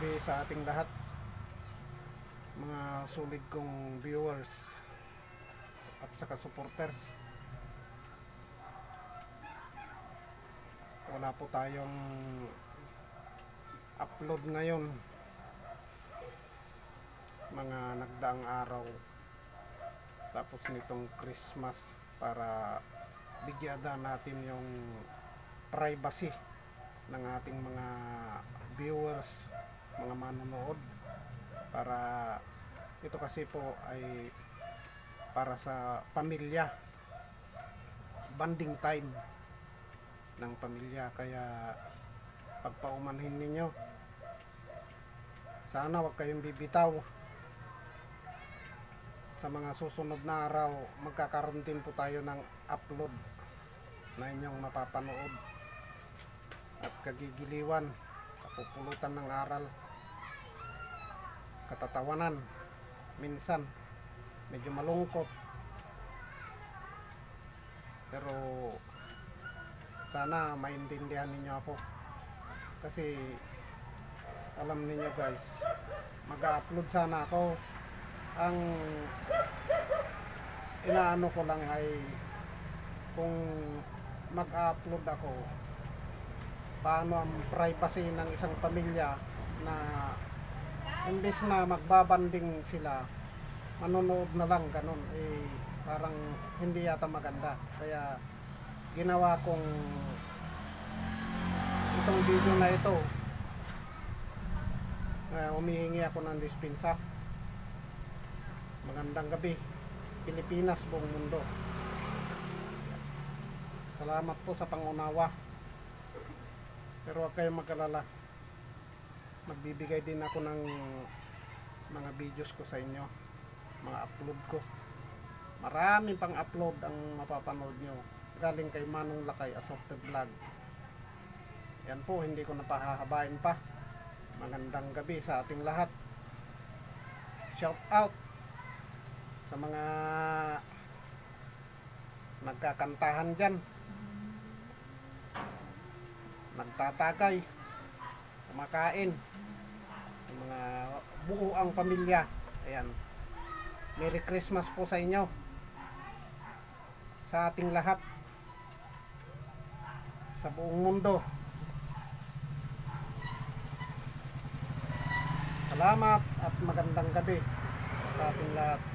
sa ating lahat. Mga solid kong viewers at saka supporters. Wala po tayong upload ngayon. Mga nagdaang araw. Tapos nitong Christmas para bigyan natin yung privacy ng ating mga viewers, mga manonood para ito kasi po ay para sa pamilya. Banding time ng pamilya. Kaya pagpaumanhin ninyo sana wag kayong bibitaw. Sa mga susunod na araw magkakaroon din po tayo ng upload na inyong mapapanood at kagigiliwan, kapupulutan ng aral, katatawanan, minsan medyo malungkot. Pero sana maintindihan ninyo ako. Kasi alam ninyo guys, mag-upload sana ako. Ang inaano ko lang ay kung mag-upload ako paano ang privacy ng isang pamilya na imbes na magbabanding sila manonood na lang ganun. Eh parang hindi yata maganda. Kaya ginawa kong itong video na ito uh, umihingi ako ng dispensa. Magandang gabi. Pilipinas buong mundo. Salamat po sa pangunawa. Pero huwag kayong magkalala. Magbibigay din ako ng mga videos ko sa inyo. Mga upload ko. Maraming pang upload ang mapapanood nyo. Galing kay Manong Lakay Assorted Vlog. Yan po, hindi ko napahahabain pa. Magandang gabi sa ating lahat. Shout out sa mga nagkakantahan dyan nagtatagay, kumakain, buo ang pamilya. Ayan. Merry Christmas po sa inyo. Sa ating lahat. Sa buong mundo. Salamat at magandang gabi sa ating lahat.